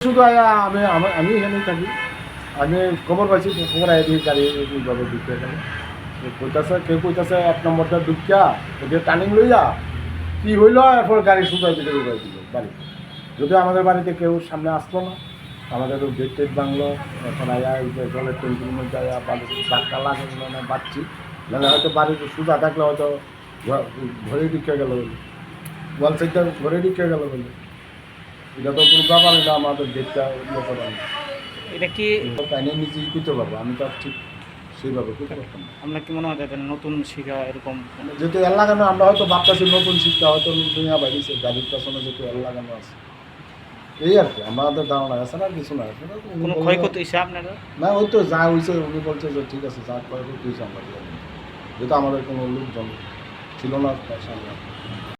শুধু আমি আমি- এখানেই থাকি। আমি খবর পাইছি খবর আয় গাড়ি এইভাবে গেল কইতাছে কেউ কইতাছে এক নম্বরটা ঢুকিয়া ওকে টার্নিং লইয়া কি হইল এরপর গাড়ি সুতাই দিকে ঢুকাই দিল বাড়ি। যদি আমাদের বাড়িতে কেউ সামনে আসলো না আমাদের গেট টেট বাংলো এখন আয়া এই যে জলের ট্যাঙ্কির মধ্যে আয়া বাড়ি ধাক্কা লাগল না বাচ্চি নাহলে হয়তো বাড়িতে সুতা থাকলে হয়তো ঘরে ঢুকে গেল ওয়াল সাইডটা ঘরে ঢুকে গেল বলে। এটা তো কোনো ব্যাপার না আমাদের গেটটা এটা কি তাইনে নিজেই করতে পারব আমি তো ঠিক সেইভাবে করতে পারতাম না। আপনার কি মনে হয় দেখেন নতুন শিখা এরকম যেহেতু এর লাগানো আমরা হয়তো ভাবতেছি নতুন শিক্ষা হয়তো দুনিয়া বাইরেছে গাড়ির পেছনে যেহেতু এর লাগানো আছে। এই আর কি আমাদের ধারণা আছে না কিছু না কোনো ক্ষয়ক্ষতি হয়েছে আপনারা? না ওই তো যা হয়েছে উনি বলছে যে ঠিক আছে যা ক্ষয়ক্ষতি হয়েছে আমরা যেহেতু আমাদের কোনো লোকজন ছিল না সামনে